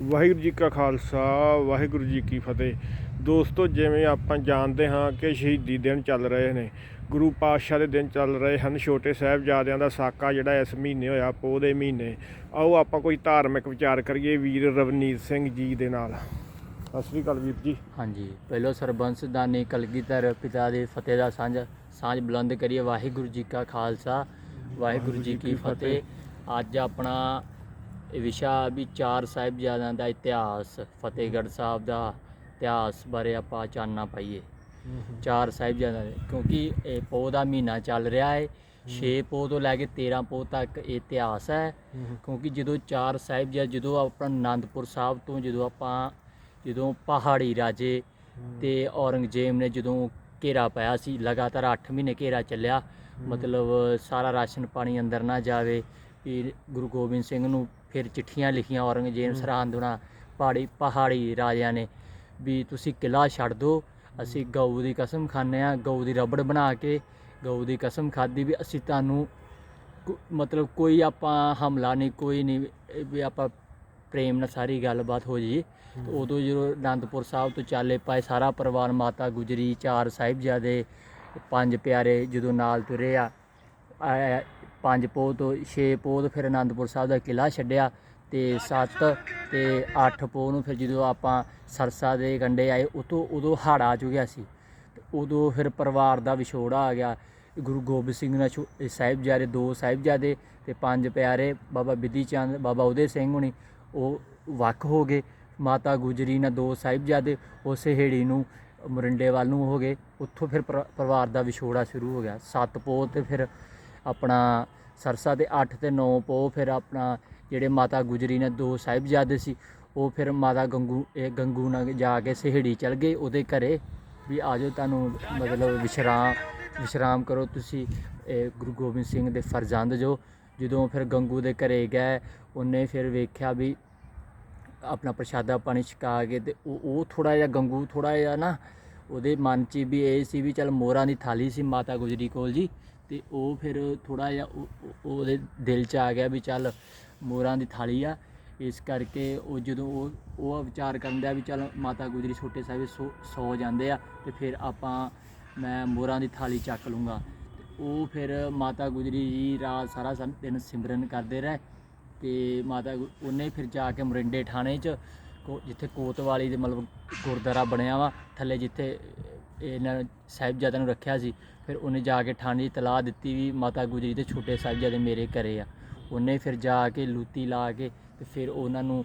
ਵਾਹਿਗੁਰੂ ਜੀ ਕਾ ਖਾਲਸਾ ਵਾਹਿਗੁਰੂ ਜੀ ਕੀ ਫਤਿਹ। ਦੋਸਤੋ ਜਿਵੇਂ ਆਪਾਂ ਜਾਣਦੇ ਹਾਂ ਕਿ ਸ਼ਹੀਦੀ ਦਿਨ ਚੱਲ ਰਹੇ ਨੇ ਗੁਰੂ ਪਾਤਸ਼ਾਹ ਦੇ ਦਿਨ ਚੱਲ ਰਹੇ ਹਨ ਛੋਟੇ ਸਾਹਿਬਜ਼ਾਦਿਆਂ ਦਾ ਸਾਕਾ ਜਿਹੜਾ ਇਸ ਮਹੀਨੇ ਹੋਇਆ ਪੋਹ ਦੇ ਮਹੀਨੇ। ਆਓ ਆਪਾਂ ਕੋਈ ਧਾਰਮਿਕ ਵਿਚਾਰ ਕਰੀਏ ਵੀਰ ਰਵਨੀਤ ਸਿੰਘ ਜੀ ਦੇ ਨਾਲ। ਸਤਿ ਸ੍ਰੀ ਅਕਾਲ ਵੀਰ ਜੀ। ਹਾਂਜੀ ਪਹਿਲੋ ਸਰਬੰਸ ਦਾਨੀ ਕਲਗੀਧਰ ਪਿਤਾ ਦੇ ਫਤਿਹ ਦਾ ਸਾਂਝ ਸਾਂਝ ਬੁਲੰਦ ਕਰੀਏ। ਵਾਹਿਗੁਰੂ ਜੀ ਕਾ ਖਾਲਸਾ ਵਾਹਿਗੁਰੂ ਜੀ ਕੀ ਫਤਿਹ। ਅੱਜ ਆਪਣਾ ਵਿਸ਼ਾ ਵੀ ਚਾਰ ਸਾਹਿਬਜ਼ਾਦਿਆਂ ਦਾ ਇਤਿਹਾਸ, ਫਤਿਹਗੜ੍ਹ ਸਾਹਿਬ ਦਾ ਇਤਿਹਾਸ ਬਾਰੇ ਆਪਾਂ ਚਾਨਣਾ ਪਾਈਏ। ਚਾਰ ਸਾਹਿਬਜ਼ਾਦਿਆਂ ਦੇ, ਕਿਉਂਕਿ ਇਹ ਪੋਹ ਦਾ ਮਹੀਨਾ ਚੱਲ ਰਿਹਾ ਹੈ 6 ਪੋਹ ਤੋਂ ਲੈ ਕੇ 13 ਪੋਹ ਤੱਕ ਇਹ ਇਤਿਹਾਸ ਹੈ। ਕਿਉਂਕਿ ਜਦੋਂ ਚਾਰ ਸਾਹਿਬਜ਼ਾਦੇ, ਜਦੋਂ ਆਪਣਾ ਆਨੰਦਪੁਰ ਸਾਹਿਬ ਤੋਂ ਜਦੋਂ ਆਪਾਂ, ਜਦੋਂ ਪਹਾੜੀ ਰਾਜੇ ਤੇ ਔਰੰਗਜ਼ੇਬ ਨੇ ਜਦੋਂ ਘੇਰਾ ਪਾਇਆ ਸੀ, ਲਗਾਤਾਰ 8 ਮਹੀਨੇ ਘੇਰਾ ਚੱਲਿਆ, ਮਤਲਬ ਸਾਰਾ ਰਾਸ਼ਨ ਪਾਣੀ ਅੰਦਰ ਨਾ ਜਾਵੇ ਵੀ ਗੁਰੂ ਗੋਬਿੰਦ ਸਿੰਘ ਨੂੰ ਫਿਰ ਚਿੱਠੀਆਂ ਲਿਖੀਆਂ ਔਰੰਗਜ਼ੇਬ ਸਰਹੰਦ ਉਹਨਾਂ ਪਹਾੜੀ ਪਹਾੜੀ ਰਾਜਿਆਂ ਨੇ ਵੀ ਤੁਸੀਂ ਕਿਲਾ ਛੱਡ ਦਿਓ ਅਸੀਂ ਗਊ ਦੀ ਕਸਮ ਖਾਂਦੇ ਆ ਗਊ ਦੀ ਰਬੜ ਬਣਾ ਕੇ ਗਊ ਦੀ ਕਸਮ ਖਾਦੀ ਵੀ ਅਸੀਂ ਤੁਹਾਨੂੰ ਮਤਲਬ ਕੋਈ ਆਪਾਂ ਹਮਲਾ ਨਹੀਂ ਕੋਈ ਨਹੀਂ ਵੀ ਆਪਾਂ ਪ੍ਰੇਮ ਨਾਲ ਸਾਰੀ ਗੱਲਬਾਤ ਹੋ ਜੀ ਉਦੋਂ ਜਦੋਂ ਅਨੰਦਪੁਰ ਸਾਹਿਬ ਤੋਂ ਚਾਲੇ ਪਾਏ ਸਾਰਾ ਪਰਿਵਾਰ ਮਾਤਾ ਗੁਜਰੀ ਚਾਰ ਸਾਹਿਬਜ਼ਾਦੇ ਪੰਜ ਪਿਆਰੇ ਜਦੋਂ ਨਾਲ ਤੁਰੇ ਆ- ਪੰਜ ਪੋਹ ਤੋਂ 6 ਪੋਹ ਤੋਂ ਫਿਰ ਅਨੰਦਪੁਰ ਸਾਹਿਬ ਦਾ ਕਿਲਾ ਛੱਡਿਆ ਤੇ 7 ਤੇ 8 ਪੋਹ ਨੂੰ ਫਿਰ ਜਦੋਂ ਆਪਾਂ ਸਰਸਾ ਦੇ ਕੰਢੇ ਆਏ, ਉਤੋਂ ਉਦੋਂ ਹੜ੍ਹ ਆ ਚੁੱਕਿਆ ਸੀ। ਤੇ ਉਦੋਂ ਫਿਰ ਪਰਿਵਾਰ ਦਾ ਵਿਛੋੜਾ ਆ ਗਿਆ। ਗੁਰੂ ਗੋਬਿੰਦ ਸਿੰਘ ਨਾਲ ਛੋ- ਇਹ ਸਾਹਿਬਜ਼ਾਦੇ, ਦੋ ਸਾਹਿਬਜ਼ਾਦੇ ਤੇ ਪੰਜ ਪਿਆਰੇ ਬਾਬਾ ਬਿੱਧੀ ਚੰਦ, ਬਾਬਾ ਉਦੇ ਸਿੰਘ ਹੁਣੀ, ਉਹ ਵੱਖ ਹੋ ਗਏ। ਮਾਤਾ ਗੁਜਰੀ ਨਾਲ ਦੋ ਸਾਹਿਬਜ਼ਾਦੇ, ਉਸੇ ਹੇੜੀ ਨੂੰ ਮਰਿੰਡੇ ਵੱਲ ਨੂੰ ਹੋ ਗਏ। ਉੱਥੋਂ ਫਿਰ ਪਰਿਵਾਰ ਦਾ ਵਿਛੋੜਾ ਸ਼ੁਰੂ ਹੋ ਗਿਆ। ਸੱਤ ਪੋਹ ਤੇ ਫਿਰ ਆਪਣਾ ਸਰਸਾ ਦੇ 8 ਤੇ 9 ਪੋਹ ਫਿਰ ਆਪਣਾ ਜਿਹੜੇ ਮਾਤਾ ਗੁਜਰੀ ਨੇ ਦੋ ਸਾਹਿਬਜ਼ਾਦੇ ਸੀ, ਉਹ ਫਿਰ ਮਾਤਾ ਗੰਗੂ, ਇਹ ਗੰਗੂ ਨਾਲ ਜਾ ਕੇ ਸਹੇੜੀ ਚਲ ਗਏ ਉਹਦੇ ਘਰੇ ਵੀ ਆਜੋ ਤੁਹਾਨੂੰ ਮਤਲਬ ਵਿਸ਼ਰਾਮ ਵਿਸ਼ਰਾਮ ਕਰੋ ਤੁਸੀਂ, ਇਹ ਗੁਰੂ ਗੋਬਿੰਦ ਸਿੰਘ ਦੇ ਫਰਜ਼ੰਦ ਜੋ। ਜਦੋਂ ਫਿਰ ਗੰਗੂ ਦੇ ਘਰੇ ਗਏ, ਉਹਨੇ ਫਿਰ ਵੇਖਿਆ ਵੀ ਆਪਣਾ ਪ੍ਰਸ਼ਾਦਾ ਪਾਣੀ ਛਕਾ ਕੇ ਤੇ ਉਹ ਉਹ ਥੋੜਾ ਜਿਹਾ ਗੰਗੂ ਥੋੜਾ ਜਿਹਾ ਨਾ, ਉਹਦੇ ਮਨ 'ਚ ਵੀ ਇਹ ਸੀ ਵੀ ਚੱਲ ਮੋਹਰਾਂ ਦੀ ਥਾਲੀ ਸੀ ਮਾਤਾ ਗੁਜਰੀ ਕੋਲ ਜੀ। ਤੇ ਉਹ ਫਿਰ ਥੋੜਾ ਜਿਹਾ ਉਹਦੇ ਦਿਲ 'ਚ ਆ ਗਿਆ ਵੀ ਚੱਲ ਮੋਰਾਂ ਦੀ ਥਾਲੀ ਆ। ਇਸ ਕਰਕੇ ਉਹ ਜਦੋਂ ਉਹ ਉਹ ਵਿਚਾਰ ਕਰਨ ਦਾ ਵੀ ਚੱਲ ਮਾਤਾ ਗੁਜਰੀ ਛੋਟੇ ਸਾਹਿਬ ਸੋ, ਸੌ ਜਾਂਦੇ ਆ ਤੇ ਫਿਰ ਆਪਾਂ ਮੈਂ ਮੋਰਾਂ ਦੀ ਥਾਲੀ ਚੱਕ ਲੂੰਗਾ। ਤੇ ਉਹ ਫਿਰ ਮਾਤਾ ਗੁਜਰੀ ਜੀ ਰਾਤ ਸਾਰਾ ਦਿਨ ਸਿਮਰਨ ਕਰਦੇ ਰਹੇ ਤੇ ਮਾਤਾ ਗੁ- ਉਹਨੇ ਫਿਰ ਜਾ ਕੇ ਮਰਿੰਡੇ ਥਾਣੇ 'ਚ ਕੋ- ਜਿੱਥੇ ਕੋਤਵਾਲੀ ਦੇ ਮਤਲਬ ਗੁਰਦੁਆਰਾ ਬਣਿਆ ਵਾ, ਥੱਲੇ ਜਿੱਥੇ ਇਹਨਾਂ ਸਾਹਿਬਜ਼ਾਦਿਆਂ ਨੂੰ ਰੱਖਿਆ ਸੀ। ਫਿਰ ਉਹਨੇ ਜਾ ਕੇ ਠਾਣੇ ਦੀ ਤਲਾਹ ਦਿੱਤੀ ਵੀ ਮਾਤਾ ਗੁਜਰੀ ਦੇ ਛੋਟੇ ਸਾਹਿਬਜ਼ਾਦੇ ਮੇਰੇ ਘਰੇ ਆ। ਉਹਨੇ ਫਿਰ ਜਾ ਕੇ ਲੂਤੀ ਲਾ ਕੇ ਤੇ ਫਿਰ ਉਹਨਾਂ ਨੂੰ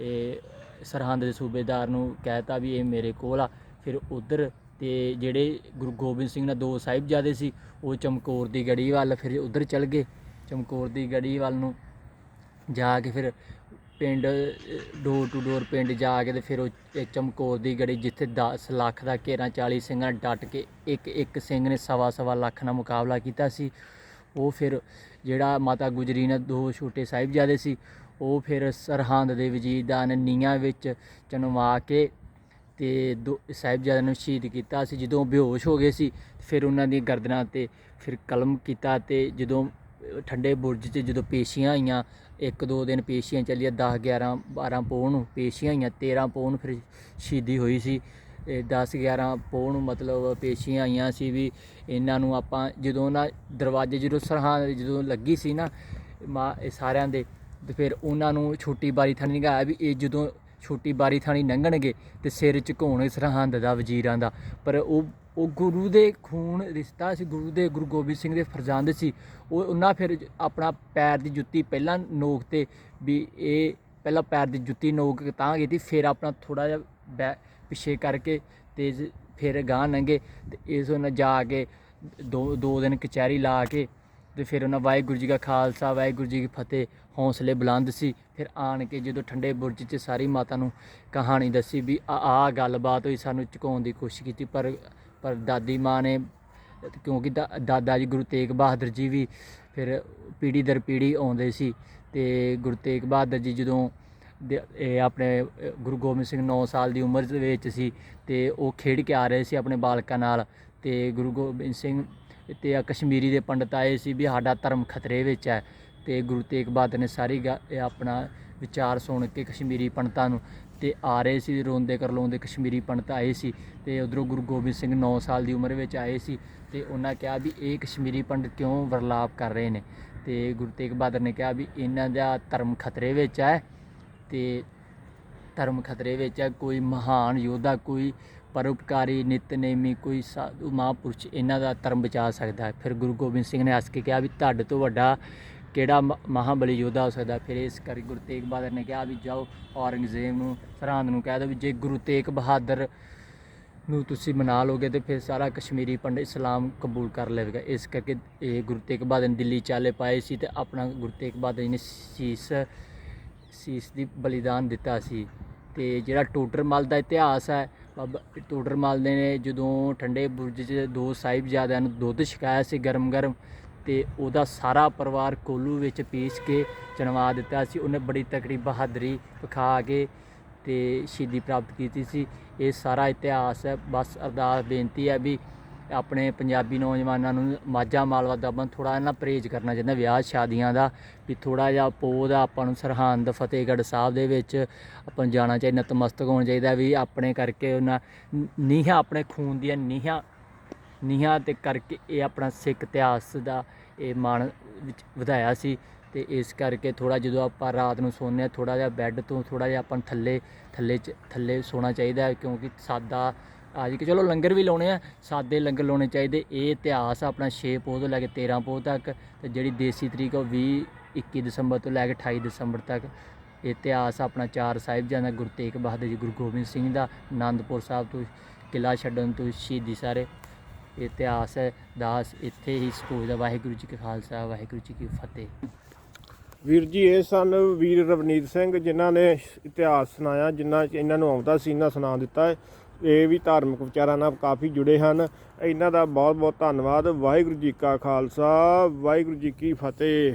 ਇਹ ਸਰਹੰਦ ਦੇ ਸੂਬੇਦਾਰ ਨੂੰ ਕਹਿਤਾ ਵੀ ਇਹ ਮੇਰੇ ਕੋਲ ਆ। ਫਿਰ ਉਧਰ ਤੇ ਜਿਹੜੇ ਗੁਰੂ ਗੋਬਿੰਦ ਸਿੰਘ ਨਾਲ ਦੋ ਸਾਹਿਬਜ਼ਾਦੇ ਸੀ, ਉਹ ਚਮਕੌਰ ਦੀ ਗੜੀ ਵੱਲ ਫਿਰ ਉਧਰ ਚਲ ਗਏ। ਚਮਕੌਰ ਦੀ ਗੜੀ ਵੱਲ ਨੂੰ ਜਾ ਕੇ ਫਿਰ ਪਿੰਡ ਡੋਰ ਟੂ ਡੋਰ ਪਿੰਡ ਜਾ ਕੇ ਤੇ ਫਿਰ ਉਹ ਚਮਕੌਰ ਦੀ ਗੜੀ ਜਿੱਥੇ 10 ਲੱਖ ਦਾ ਘੇਰਾ 40 ਸਿੰਘਾਂ ਨਾਲ ਡਟ ਕੇ ਇੱਕ ਇੱਕ ਸਿੰਘ ਨੇ ਸਵਾ ਸਵਾ ਲੱਖ ਨਾਲ ਮੁਕਾਬਲਾ ਕੀਤਾ ਸੀ। ਉਹ ਫਿਰ ਜਿਹੜਾ ਮਾਤਾ ਗੁਜਰੀ ਨੇ ਦੋ ਛੋਟੇ ਸਾਹਿਬਜ਼ਾਦੇ ਸੀ, ਉਹ ਫਿਰ ਸਰਹੰਦ ਦੇ ਵਜੀਦਾਨ ਨੇ ਨੀਹਾਂ ਵਿੱਚ ਚਨਵਾ ਕੇ ਤੇ ਦੋ ਸਾਹਿਬਜ਼ਾਦਿਆਂ ਨੂੰ ਸ਼ਹੀਦ ਕੀਤਾ ਸੀ। ਜਦੋਂ ਬੇਹੋਸ਼ ਹੋ ਗਏ ਸੀ, ਫਿਰ ਉਹਨਾਂ ਦੀ ਗਰਦਨਾਂ ਤੇ ਫਿਰ ਕਲਮ ਕੀਤਾ ਤੇ ਜਦੋਂ ਠੰਡੇ ਬੁਰਜ 'ਚ ਜਦੋਂ ਪੇਸ਼ੀਆਂ ਆਈਆਂ, ਇੱਕ ਦੋ ਦਿਨ ਪੇਸ਼ੀਆਂ ਚੱਲੀਆਂ 10 11 12 ਪੋਹ ਨੂੰ ਪੇਸ਼ੀਆਂ ਆਈਆਂ 13 ਪੋਹ ਨੂੰ ਫਿਰ ਸ਼ਹੀਦੀ ਹੋਈ ਸੀ। 10 11 ਪੋਹ ਨੂੰ ਮਤਲਬ ਪੇਸ਼ੀਆਂ ਆਈਆਂ ਸੀ ਵੀ ਇਹਨਾਂ ਨੂੰ ਆਪਾਂ ਜਦੋਂ ਨਾ ਦਰਵਾਜ਼ੇ ਜਦੋਂ ਸਰਹਾਂ ਜਦੋਂ ਲੱਗੀ ਸੀ ਨਾ, ਮਾ, ਇਹ ਸਾਰਿਆਂ ਦੇ, ਤੇ ਫਿਰ ਉਹਨਾਂ ਨੂੰ ਛੋਟੀ ਬਾਰੀ ਥਾਣੀ ਨਿਗਾਹ ਵੀ ਇਹ ਜਦੋਂ ਛੋਟੀ ਬਾਰੀ ਥਾਣੀ ਲੰਘਣਗੇ ਤੇ ਸਿਰ ਝੁਕਾਉਣੇ ਸਰਹੰਦ ਦਾ ਵਜ਼ੀਰਾਂ ਦਾ। ਪਰ ਉਹ ਉਹ ਗੁਰੂ ਦੇ ਖੂਨ ਰਿਸ਼ਤਾ ਸੀ, ਗੁਰੂ ਦੇ, ਗੁਰੂ ਗੋਬਿੰਦ ਸਿੰਘ ਦੇ ਫਰਜ਼ੰਦ ਸੀ। ਉਹ, ਉਹਨਾਂ ਫਿਰ ਆਪਣਾ ਪੈਰ ਦੀ ਜੁੱਤੀ ਪਹਿਲਾਂ ਨੋਕ ਤੇ ਵੀ ਇਹ ਪਹਿਲਾਂ ਪੈਰ ਦੀ ਜੁੱਤੀ ਨੋਕ ਤਾਂ ਕੀਤੀ, ਫਿਰ ਆਪਣਾ ਥੋੜਾ ਜਿਹਾ ਬੈ- ਪਿੱਛੇ ਕਰਕੇ ਤੇ ਫਿਰ ਗਾਂ ਲੰਘੇ ਤੇ ਇਸ ਉਹਨਾਂ ਜਾ ਕੇ ਦੋ ਦੋ ਦਿਨ ਕਚਹਿਰੀ ਲਾ ਕੇ ਤੇ ਫਿਰ ਉਹਨਾਂ ਵਾਹਿਗੁਰੂ ਜੀ ਕਾ ਖਾਲਸਾ, ਵਾਹਿਗੁਰੂ ਜੀ ਕੀ ਫਤਿਹ, ਹੌਸਲੇ ਬੁਲੰਦ ਸੀ। ਫਿਰ ਆਣ ਕੇ ਜਦੋਂ ਠੰਡੇ ਬੁਰਜ 'ਚ ਸਾਰੀ ਮਾਤਾ ਨੂੰ ਕਹਾਣੀ ਦੱਸੀ ਵੀ ਆ ਆ ਗੱਲਬਾਤ ਹੋਈ, ਸਾਨੂੰ ਝੁਕਾਉਣ ਦੀ ਕੋਸ਼ਿਸ਼ ਕੀਤੀ, ਪਰ ਪਰ ਦਾਦੀ ਮਾਂ ਨੇ, ਕਿਉਂਕਿ ਦਾ- ਦਾਦਾ ਜੀ ਗੁਰੂ ਤੇਗ ਬਹਾਦਰ ਜੀ ਵੀ ਫਿਰ ਪੀੜੀ ਦਰ ਪੀੜੀ ਆਉਂਦੇ ਸੀ ਤੇ ਗੁਰੂ ਤੇਗ ਬਹਾਦਰ ਜੀ ਜਦੋਂ ਦੇ- ਇਹ ਆਪਣੇ ਗੁਰੂ ਗੋਬਿੰਦ ਸਿੰਘ 9 ਸਾਲ ਦੀ ਉਮਰ ਦੇ ਵਿੱਚ ਸੀ ਤੇ ਉਹ ਖੇਡ ਕੇ ਆ ਰਹੇ ਸੀ ਆਪਣੇ ਬਾਲਕਾਂ ਨਾਲ ਤੇ ਗੁਰੂ ਗੋਬਿੰਦ ਸਿੰਘ ਤੇ ਆ ਕਸ਼ਮੀਰੀ ਦੇ ਪੰਡਤ ਆਏ ਸੀ ਵੀ ਸਾਡਾ ਧਰਮ ਖਤਰੇ ਵਿੱਚ ਹੈ ਤੇ ਗੁਰੂ ਤੇਗ ਬਹਾਦਰ ਨੇ ਸਾਰੀ ਗਾ- ਆਪਣਾ ਵਿਚਾਰ ਸੁਣ ਕੇ ਕਸ਼ਮੀਰੀ ਪੰਡਤਾਂ ਨੂੰ ਤੇ ਆ ਰਹੇ ਸੀ, ਰੋਂਦੇ ਕਰਲਾਉਂਦੇ ਕਸ਼ਮੀਰੀ ਪੰਡਤ ਆਏ ਸੀ ਤੇ ਉਧਰੋਂ ਗੁਰੂ ਗੋਬਿੰਦ ਸਿੰਘ 9 ਸਾਲ ਦੀ ਉਮਰ ਵਿੱਚ ਆਏ ਸੀ ਤੇ ਉਹਨਾਂ ਕਿਹਾ ਵੀ ਇਹ ਕਸ਼ਮੀਰੀ ਪੰਡਤ ਕਿਉਂ ਵਰਲਾਪ ਕਰ ਰਹੇ ਨੇ? ਤੇ ਗੁਰੂ ਤੇਗ ਬਹਾਦਰ ਨੇ ਕਿਹਾ ਵੀ ਇਹਨਾਂ ਦਾ ਧਰਮ ਖਤਰੇ ਵਿੱਚ ਹੈ ਤੇ ਧਰਮ ਖਤਰੇ ਵਿੱਚ ਹੈ, ਕੋਈ ਮਹਾਨ ਯੋਧਾ, ਕੋਈ ਪਰਉਪਕਾਰੀ, ਨਿਤਨੇਮੀ ਕੋਈ ਸਾਧੂ ਮਹਾਂਪੁਰਸ਼ ਇਹਨਾਂ ਦਾ ਧਰਮ ਬਚਾ ਸਕਦਾ ਫਿਰ ਗੁਰੂ ਗੋਬਿੰਦ ਸਿੰਘ ਨੇ ਹੱਸ ਕੇ ਕਿਹਾ ਵੀ ਤੁਹਾਡੇ ਤੋਂ ਵੱਡਾ ਕਿਹੜਾ ਮ- ਮਹਾਬਲੀ ਯੋਧਾ ਹੋ ਸਕਦਾ ਫਿਰ ਇਸ ਕਰਕੇ ਗੁਰੂ ਤੇਗ ਬਹਾਦਰ ਨੇ ਕਿਹਾ ਵੀ ਜਾਓ ਔਰੰਗਜ਼ੇਬ ਨੂੰ, ਸਰਹੰਦ ਨੂੰ ਕਹਿ ਦਿਓ ਵੀ ਜੇ ਗੁਰੂ ਤੇਗ ਬਹਾਦਰ ਨੂੰ ਤੁਸੀਂ ਮਨਾ ਲੋਗੇ ਤੇ ਫਿਰ ਸਾਰਾ ਕਸ਼ਮੀਰੀ ਪੰਡਤ ਇਸਲਾਮ ਕਬੂਲ ਕਰ ਲਵੇਗਾ। ਇਸ ਕਰਕੇ ਇਹ ਗੁਰੂ ਤੇਗ ਬਹਾਦਰ ਨੇ ਦਿੱਲੀ ਚਾਲੇ ਪਾਏ ਸੀ ਤੇ ਆਪਣਾ ਗੁਰੂ ਤੇਗ ਬਹਾਦਰ ਜੀ ਨੇ ਸੀਸ ਸੀਸ ਦੀ ਬਲੀਦਾਨ ਦਿੱਤਾ ਸੀ। ਤੇ ਜਿਹੜਾ ਟੋਡਰਮਲ ਦਾ ਇਤਿਹਾਸ ਹੈ ਬਾਬਾ ਟੋਡਰਮਲ ਮਾਲਦੇ ਨੇ, ਜਦੋਂ ਠੰਡੇ ਬੁਰਜ 'ਚ ਦੋ ਸਾਹਿਬਜ਼ਾਦਿਆਂ ਨੂੰ ਦੁੱਧ ਛਕਾਇਆ ਸੀ ਗਰਮ-ਗਰਮ ਤੇ ਉਹਦਾ ਸਾਰਾ ਪਰਿਵਾਰ ਕੋਲੂ ਵਿੱਚ ਪੀਸ ਕੇ ਚਣਵਾ ਦਿੱਤਾ ਸੀ, ਉਹਨੇ ਬੜੀ ਤਕੜੀ ਬਹਾਦਰੀ ਵਿਖਾ ਕੇ ਤੇ ਸ਼ਹੀਦੀ ਪ੍ਰਾਪਤ ਕੀਤੀ ਸੀ। ਇਹ ਸਾਰਾ ਇਤਿਹਾਸ ਹੈ, ਬਸ ਅਰਦਾਸ ਬੇਨਤੀ ਹੈ ਵੀ ਆਪਣੇ ਪੰਜਾਬੀ ਨੌਜਵਾਨਾਂ ਨੂੰ ਮਾਝਾ ਮਾਲਵਾ ਦਾ ਬੰਦ ਥੋੜਾ ਨਾ ਪਰਹੇਜ਼ ਕਰਨਾ ਚਾਹੀਦਾ, ਵਿਆਹ ਸ਼ਾਦੀਆਂ ਦਾ, ਵੀ ਥੋੜਾ ਜਿਹਾ ਪੋਹ ਦਾ ਆਪਾਂ ਨੂੰ ਸਰਹੰਦ, ਫਤਿਹਗੜ੍ਹ ਸਾਹਿਬ ਦੇ ਵਿੱਚ ਆਪਾਂ ਜਾਣਾ ਚਾਹੀਦਾ, ਨਤਮਸਤਕ ਹੋਣਾ ਚਾਹੀਦਾ ਵੀ ਆਪਣੇ ਕਰਕੇ ਉਹਨਾਂ ਨੀਹਾਂ ਆਪਣੇ ਖੂਨ ਦੀਆਂ ਨੀਹਾਂ ਨੀਹਾਂ ਤੇ ਕਰਕੇ ਇਹ ਆਪਣਾ ਸਿੱਖ ਇਤਿਹਾਸ ਦਾ ਇਹ ਮਾਣ ਵਿੱਚ ਵਧਾਇਆ ਸੀ ਤੇ ਇਸ ਕਰਕੇ ਥੋੜਾ ਜਦੋਂ ਆਪਾਂ ਰਾਤ ਨੂੰ ਸੌਂਦੇ ਹਾਂ ਥੋੜਾ ਜਿਹਾ ਬੈੱਡ ਤੋਂ ਥੋੜਾ ਜਿਹਾ ਆਪਾਂ ਥੱਲੇ ਥੱਲੇ ਚ, ਥੱਲੇ ਸੌਣਾ ਚਾਹੀਦਾ ਕਿਉਂਕਿ ਸਾਦਾ ਆ ਅੱਜ ਕਿ ਚਲੋ ਲੰਗਰ ਵੀ ਲਾਉਣੇ ਆ, ਸਾਦੇ ਲੰਗਰ ਲਾਉਣੇ ਚਾਹੀਦੇ। ਇਹ ਇਤਿਹਾਸ ਆਪਣਾ 6 ਪੋਹ ਤੋਂ ਲੈ ਕੇ 13 ਪੋਹ ਤੱਕ, ਤੇ ਜਿਹੜੀ ਦੇਸੀ ਤਰੀਕ ਉਹ 20 21 ਦਸੰਬਰ ਤੋਂ ਲੈ ਕੇ 28 ਦਸੰਬਰ ਤੱਕ। ਇਹ ਇਤਿਹਾਸ ਆਪਣਾ ਚਾਰ ਸਾਹਿਬਜ਼ਾਦਾ ਗੁਰੂ ਤੇਗ ਬਹਾਦਰ ਜੀ, ਗੁਰੂ ਗੋਬਿੰਦ ਸਿੰਘ ਦਾ, ਆਨੰਦਪੁਰ ਸਾਹਿਬ ਤੋਂ ਕਿਲਾ ਛੱਡਣ ਤੋਂ ਸ਼ਹੀਦੀ ਸਾਰੇ। ਇਤਿਹਾਸ ਹੈ, ਦਾਸ ਇੱਥੇ ਹੀ ਸਕੂਲ ਦਾ ਵਾਹਿਗੁਰੂ ਜੀ ਕਾ ਖਾਲਸਾ, ਵਾਹਿਗੁਰੂ ਜੀ ਕੀ ਫਤਿਹ। ਵੀਰ ਜੀ, ਇਹ ਸਨ ਵੀਰ ਰਵਨੀਤ ਸਿੰਘ, ਜਿਨ੍ਹਾਂ ਨੇ ਇਤਿਹਾਸ ਸੁਣਾਇਆ, ਜਿਨ੍ਹਾਂ ਇਹਨਾਂ ਨੂੰ ਆਉਂਦਾ ਸੀ, ਇਹਨਾਂ ਸੁਣਾ ਦਿੱਤਾ ਹੈ। ਇਹ ਵੀ ਧਾਰਮਿਕ ਵਿਚਾਰਾਂ ਨਾਲ ਕਾਫੀ ਜੁੜੇ ਹਨ। ਇਹਨਾਂ ਦਾ ਬਹੁਤ ਬਹੁਤ ਧੰਨਵਾਦ। ਵਾਹਿਗੁਰੂ ਜੀ ਕਾ ਖਾਲਸਾ। ਵਾਹਿਗੁਰੂ ਜੀ ਕੀ ਫਤਿਹ।